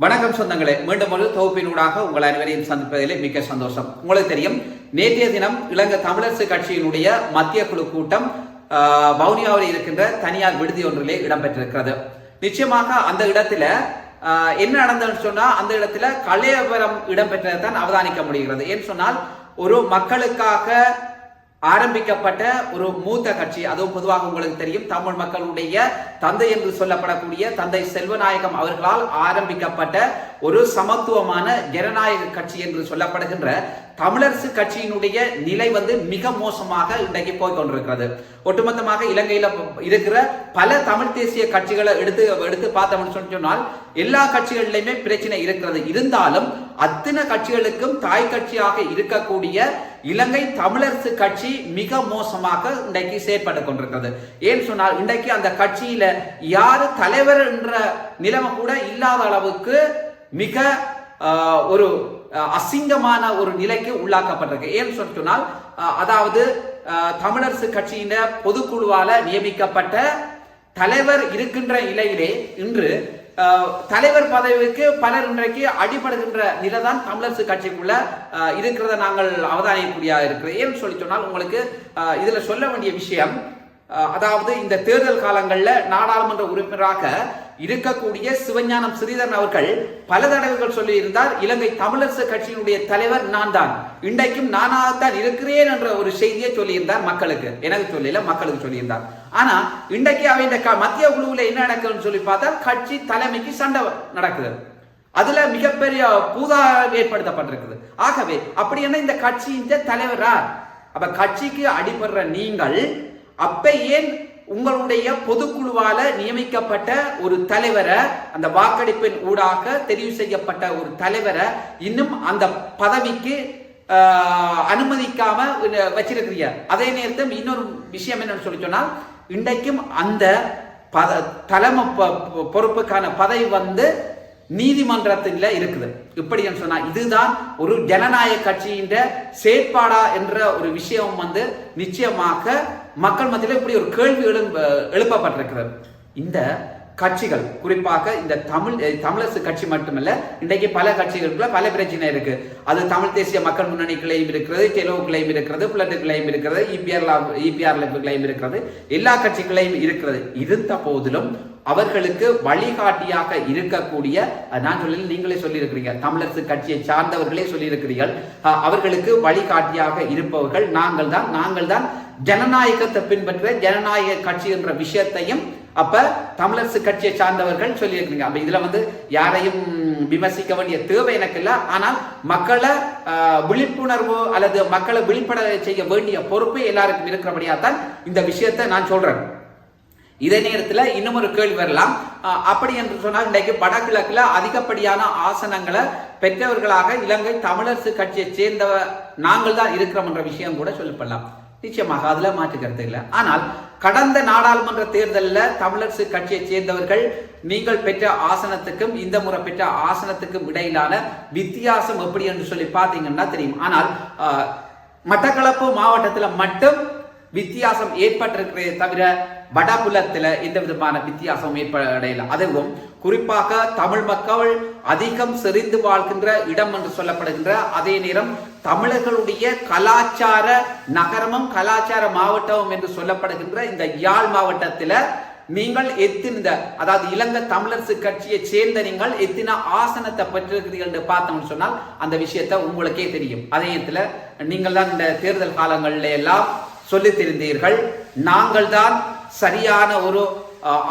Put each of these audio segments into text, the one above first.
வணக்கம் சொந்தங்களே. மீண்டும் ஒரு தொகுப்பினூடாக உங்கள் அனைவரையும் சந்திப்பதிலே மிக்க சந்தோஷம். உங்களுக்கு தெரியும் நேற்றைய தினம் இலங்கை தமிழரசு கட்சியினுடைய மத்திய குழு கூட்டம் வவுனியாவில் இருக்கின்ற தனியார் விடுதி ஒன்றிலே இடம்பெற்றிருக்கிறது. நிச்சயமாக அந்த இடத்துல என்ன நடந்ததுன்னு சொன்னா அந்த இடத்துல கலையபரம் இடம்பெற்றதை தான் அவதானிக்க முடிகிறது. ஏன்னு சொன்னால் ஒரு மக்களுக்காக ஆரம்பிக்கப்பட்ட ஒரு மூத்த கட்சி. அதுவும் பொதுவாக உங்களுக்கு தெரியும். தமிழ் மக்களுடைய தந்தை என்று சொல்லப்படக்கூடிய தந்தை செல்வநாயகம் அவர்களால் ஆரம்பிக்கப்பட்ட ஒரு சமத்துவமான ஜனநாயக கட்சி என்று சொல்லப்படுகின்ற தமிழரசு கட்சியினுடைய நிலை வந்து மிக மோசமாக இன்றைக்கு போய் கொண்டிருக்கிறது. ஒட்டுமொத்தமாக இலங்கையில இருக்கிற பல தமிழ் தேசிய கட்சிகளை எடுத்து எடுத்து பார்த்தோம்னு சொல்லி சொன்னால் எல்லா கட்சிகளிலுமே பிரச்சனை இருக்கிறது. இருந்தாலும் அத்தனை கட்சிகளுக்கும் தாய் கட்சியாக இருக்கக்கூடிய இலங்கை தமிழரசு கட்சி மிக மோசமாக இன்றைக்கு செயற்பட்டு கொண்டிருக்கிறது. ஏன் சொன்னால் இன்றைக்கு அந்த கட்சியில யாரு தலைவர் என்ற நிலைமை கூட இல்லாத அளவுக்கு மிக ஒரு அசிங்கமான ஒரு நிலைக்கு உள்ளாக்கப்பட்டிருக்கு. ஏன்னு சொல்லி சொன்னால் அதாவது தமிழரசு கட்சியின பொதுக்குழுவால நியமிக்கப்பட்ட தலைவர் இருக்கின்ற நிலையிலே இன்று தலைவர் பதவிக்கு பலர் இன்றைக்கு அடிபடுகின்ற நிலைதான் தமிழரசு கட்சிக்குள்ள இருக்கிறத நாங்கள் அவதானிக்கக்கூடிய இருக்கிறது. ஏன்னு சொல்லி சொன்னால் உங்களுக்கு இதுல சொல்ல வேண்டிய விஷயம் அதாவது இந்த தேர்தல் காலங்களில் நாடாளுமன்ற உறுப்பினராக இருக்கக்கூடிய சிவஞானம் ஸ்ரீதரன் அவர்கள் பல தடவைகள் சொல்லியிருந்தார் இலங்கை தமிழரசு கட்சியினுடைய தலைவர் நான் தான் இன்றைக்கும் நானாகத்தான் இருக்கிறேன் என்ற ஒரு செய்தியை சொல்லியிருந்தார் மக்களுக்கு. எனக்கு சொல்லல மக்களுக்கு சொல்லியிருந்தார். ஆனா இன்றைக்கு அவை இந்த க- மத்திய குழுவில் என்ன நடக்குதுன்னு சொல்லி பார்த்தா கட்சி தலைமைக்கு சண்டை நடக்குது. அதுல மிகப்பெரிய பூதா ஏற்படுத்தப்பட்டிருக்குது. ஆகவே அப்படி என்ன இந்த கட்சியின் தலைவரா? அப்ப கட்சிக்கு அடிபடுற நீங்கள் அப்ப ஏன் உங்களுடைய பொதுக்குழுவால நியமிக்கப்பட்ட ஒரு தலைவரை அந்த வாக்கெடுப்பின் ஊடாக தெரிவு செய்யப்பட்ட ஒரு தலைவரை இன்னும் அந்த பதவிக்கு அனுமதிக்காம வச்சிருக்கிறீங்க. அதே நேரத்தில் இன்னொரு விஷயம் என்னன்னு சொல்லி சொன்னால் இன்றைக்கும் அந்த பத தலைமை பொறுப்புக்கான பதவி வந்து நீதிமன்றத்தில் இருக்குது. இப்படி என்று சொன்னா இதுதான் ஒரு ஜனநாயக கட்சியின் செயற்பாடா என்ற ஒரு விஷயம் வந்து நிச்சயமாக மக்கள் மத்தியில் இப்படி ஒரு கேள்வி எழும்ப எழுப்பப்பட்டிருக்கிறது. இந்த கட்சிகள் குறிப்பாக இந்த தமிழ் தமிழரசு கட்சி மட்டுமல்ல இன்றைக்கு பல கட்சிகளுக்குள்ள பல பிரச்சனை இருக்கு. அது தமிழ் தேசிய மக்கள் முன்னணி கிளையும் இருக்கிறது தெலுங்கு கிளையும் இருக்கிறது புலட்டு கிளையும் இருக்கிறது இபிஆர் இபிஆர் கிளையும் இருக்கிறது. எல்லா கட்சிகளையும் இருக்கிறது. இருந்த போதிலும் அவர்களுக்கு வழிகாட்டியாக இருக்கக்கூடிய நான் சொல்லி நீங்களே சொல்லியிருக்கிறீங்க தமிழரசு கட்சியை சார்ந்தவர்களே சொல்லியிருக்கிறீர்கள் அவர்களுக்கு வழிகாட்டியாக இருப்பவர்கள் நாங்கள் தான் நாங்கள் தான் ஜனநாயகத்தை பின்பற்ற ஜனநாயக கட்சி என்ற விஷயத்தையும் அப்ப தமிழரசு கட்சியை சார்ந்தவர்கள் சொல்லியிருக்கீங்க அப்ப இதுல வந்து யாரையும் விமர்சிக்க வேண்டிய தேவை எனக்கு இல்லை. ஆனால் மக்களை விழிப்புணர்வு அல்லது மக்களை விழிப்பட செய்ய வேண்டிய பொறுப்பு எல்லாருக்கும் இருக்கிறபடியா தான் இந்த விஷயத்தை நான் சொல்றேன். இதே நேரத்தில் இன்னும் ஒரு கேள்வி வரலாம். அப்படி என்று சொன்னால் இன்றைக்கு வடகிழக்கில் அதிகப்படியான ஆசனங்களை பெற்றவர்களாக இலங்கை தமிழரசு கட்சியை சேர்ந்தவ நாங்கள் தான் இருக்கிறோம் என்ற விஷயம் கூட சொல்லப்படலாம். நிச்சயமாக அதுல மாற்று கருத்து இல்லை. ஆனால் கடந்த நாடாளுமன்ற தேர்தலில் தமிழரசு கட்சியை சேர்ந்தவர்கள் நீங்கள் பெற்ற ஆசனத்துக்கும் இந்த முறை பெற்ற ஆசனத்துக்கும் இடையிலான வித்தியாசம் எப்படி என்று சொல்லி பார்த்தீங்கன்னா தெரியும். ஆனால் மட்டக்களப்பு மாவட்டத்தில் மட்டும் வித்தியாசம் ஏற்பட்டிருக்கிறதே தவிர வடபுலத்தில் எந்த விதமான வித்தியாசமும் ஏற்படையில அதுவும் குறிப்பாக தமிழ் மக்கள் அதிகம் செறிந்து வாழ்கின்ற இடம் என்று சொல்லப்படுகின்ற அதே நேரம் தமிழர்களுடைய கலாச்சார நகரமும் கலாச்சார மாவட்டமும் என்று சொல்லப்படுகின்ற இந்த யாழ் மாவட்டத்தில் நீங்கள் எத்தின இந்த அதாவது இலங்கை தமிழரசு கட்சியை சேர்ந்த நீங்கள் எத்தின ஆசனத்தை பெற்றிருக்கிறீர்கள் என்று பார்த்தோம்னு சொன்னால் அந்த விஷயத்தை உங்களுக்கே தெரியும். அதே நேரத்தில் நீங்கள் தான் இந்த தேர்தல் காலங்களில் எல்லாம் சொல்லித் தெரிந்தீர்கள் நாங்கள் தான் சரியான ஒரு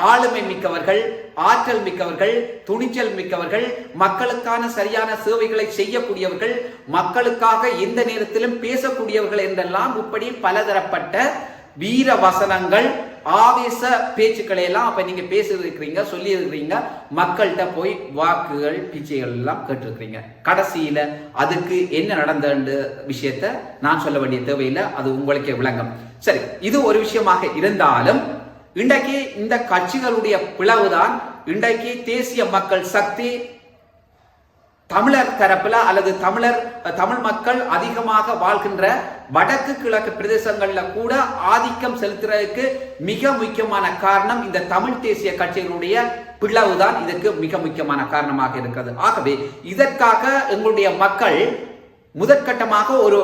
ஆளுமை மிக்கவர்கள் ஆற்றல் மிக்கவர்கள் துணிச்சல் மிக்கவர்கள் மக்களுக்கான சரியான சேவைகளை செய்யக்கூடியவர்கள் மக்களுக்காக எந்த நேரத்திலும் பேசக்கூடியவர்கள் என்றெல்லாம் இப்படி பலதரப்பட்ட வீர வசனங்கள் ஆவேச பேச்சுக்களை எல்லாம் அப்ப நீங்க பேசியிருக்கிறீங்க சொல்லி இருக்கிறீங்க மக்கள்கிட்ட போய் வாக்குகள் பிச்சைகள் எல்லாம் கேட்டிருக்கிறீங்க. கடைசியில அதுக்கு என்ன நடந்த விஷயத்த நான் சொல்ல வேண்டிய தேவையில்லை அது உங்களுக்கே விளங்கும். சரி இது ஒரு விஷயமாக இருந்தாலும் இன்றைக்கு இந்த கட்சிகளுடைய பிளவுதான் இன்றைக்கு தேசிய மக்கள் சக்தி தமிழர் தரப்புல அல்லது தமிழர் தமிழ் மக்கள் அதிகமாக வாழ்கின்ற வடக்கு கிழக்கு பிரதேசங்கள்ல கூட ஆதிக்கம் செலுத்துறதுக்கு மிக முக்கியமான காரணம் இந்த தமிழ் தேசிய கட்சிகளுடைய பிளவுதான் இதற்கு மிக முக்கியமான காரணமாக இருக்கிறது. ஆகவே இதற்காக எங்களுடைய மக்கள் முதற்கட்டமாக ஒரு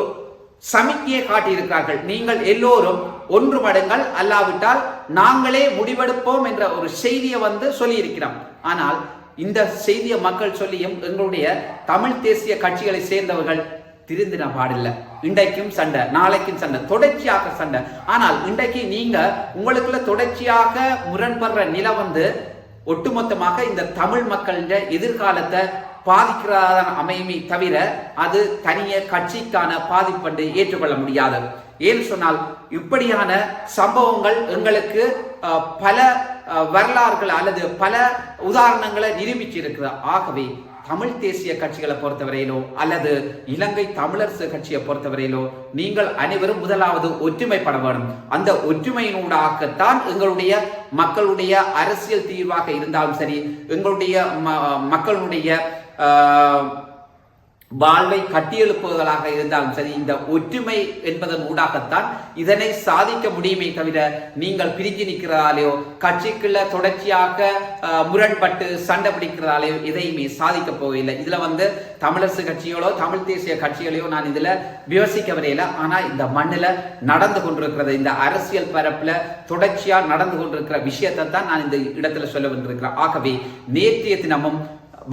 சமிக்கையை காட்டியிருக்கிறார்கள். நீங்கள் எல்லோரும் ஒன்று மடங்கள் அல்லாவிட்டால் நாங்களே முடிவெடுப்போம் என்ற ஒரு செய்தியை வந்து சொல்லியிருக்கிறோம். ஆனால் இந்த செய்தியை மக்கள் சொல்லியும் எங்களுடைய தமிழ் தேசிய கட்சிகளை சேர்ந்தவர்கள் திருந்தின பாடில்லை. இன்றைக்கும் சண்டை நாளைக்கும் சண்டை தொடர்ச்சியாக சண்டை. ஆனால் இன்றைக்கு நீங்க உங்களுக்குள்ள தொடர்ச்சியாக முரண்படுற நிலை வந்து ஒட்டுமொத்தமாக இந்த தமிழ் மக்களின் எதிர்காலத்தை பாதிக்கிறதான் அமையுமே தவிர அது தனிய கட்சிக்கான பாதிப்பண்டு ஏற்றுக்கொள்ள முடியாது. ஏன்னு சொன்னால் இப்படியான சம்பவங்கள் எங்களுக்கு பல வரலாறுகள் அல்லது பல உதாரணங்களை நிரூபிச்சிருக்கிறார் ஆகவே தமிழ் தேசிய கட்சிகளை பொறுத்தவரையிலோ அல்லது இலங்கை தமிழரசு கட்சியை பொறுத்தவரையிலோ நீங்கள் அனைவரும் முதலாவது ஒற்றுமைப்பட வேண்டும். அந்த ஒற்றுமையினூடாகத்தான் எங்களுடைய மக்களுடைய அரசியல் தீர்வாக இருந்தாலும் சரி எங்களுடைய ம- மக்களுடைய வாழ்வை கட்டியெழுப்புவதாக இருந்தாலும் சரி இந்த ஒற்றுமை என்பதன் ஊடாகத்தான் இதனை சாதிக்க முடியுமே தவிர நீங்கள் பிரிஞ்சு நிற்கிறதாலேயோ கட்சிக்குள்ள தொடர்ச்சியாக முரண்பட்டு சண்டை பிடிக்கிறதாலேயோ எதையுமே சாதிக்க போகவில்லை இதுல வந்து தமிழரசு கட்சிகளோ தமிழ் தேசிய கட்சிகளையோ நான் இதுல விமர்சிக்க வரையில ஆனா இந்த மண்ணில் நடந்து கொண்டிருக்கிறது இந்த அரசியல் பரப்புல தொடர்ச்சியா நடந்து கொண்டிருக்கிற விஷயத்தை தான் நான் இந்த இடத்துல சொல்ல வந்திருக்கிறேன். ஆகவே நேற்றைய தினமும்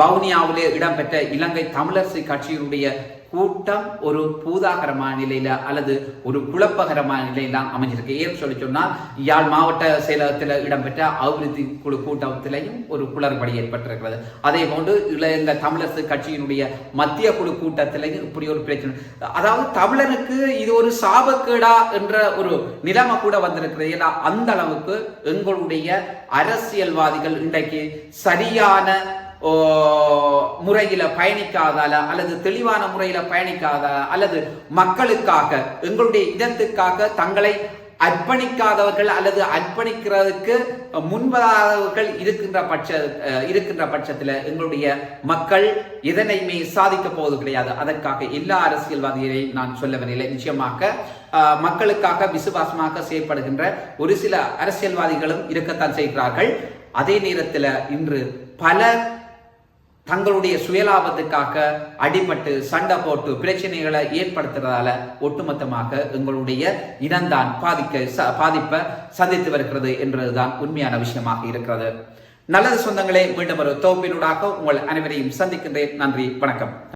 வவுனியாவிலே இடம்பெற்ற இலங்கை தமிழரசு கட்சியினுடைய கூட்டம் ஒரு பூதாகரமான நிலையில அல்லது ஒரு குழப்பகரமான நிலையில அமைஞ்சிருக்கு. ஏன்னு சொல்லி சொன்னால் யாழ் மாவட்ட செயலகத்தில் இடம்பெற்ற அபிவிருத்தி குழு கூட்டத்திலையும் ஒரு குளறுபடி ஏற்பட்டிருக்கிறது. அதே போன்று இலங்கை தமிழரசு கட்சியினுடைய மத்திய குழு கூட்டத்திலையும் இப்படி ஒரு பிரச்சனை. அதாவது தமிழனுக்கு இது ஒரு சாபக்கேடா என்ற ஒரு நிலைமை கூட வந்திருக்கிறது. ஏன்னா அந்த அளவுக்கு எங்களுடைய அரசியல்வாதிகள் இன்றைக்கு சரியான முறையில பயணிக்காதால அல்லது தெளிவான முறையில பயணிக்காதால அல்லது மக்களுக்காக எங்களுடைய இதத்துக்காக தங்களை அர்ப்பணிக்காதவர்கள் அல்லது அர்ப்பணிக்கிறதுக்கு முன்பதாதவர்கள் இருக்கின்ற பட்ச இருக்கின்ற பட்சத்தில் எங்களுடைய மக்கள் எதனையுமே சாதிக்க போவது கிடையாது. அதற்காக எல்லா அரசியல்வாதிகளையும் நான் சொல்லவில்லை நிச்சயமாக மக்களுக்காக விசுவாசமாக செயல்படுகின்ற ஒரு சில அரசியல்வாதிகளும் இருக்கத்தான் செய்கிறார்கள். அதே நேரத்தில் இன்று பல தங்களுடைய சுயலாபத்துக்காக அடிபட்டு சண்டை போட்டு பிரச்சனைகளை ஏற்படுத்துறதால ஒட்டுமொத்தமாக எங்களுடைய இனம்தான் பாதிக்க ச- பாதிப்பை சந்தித்து வருகிறது என்றதுதான் உண்மையான விஷயமாக இருக்கிறது. நல்லது சொந்தங்களே மீண்டும் ஒரு தொகுப்பினூடாக உங்கள் அனைவரையும் சந்திக்கின்றேன். நன்றி வணக்கம்.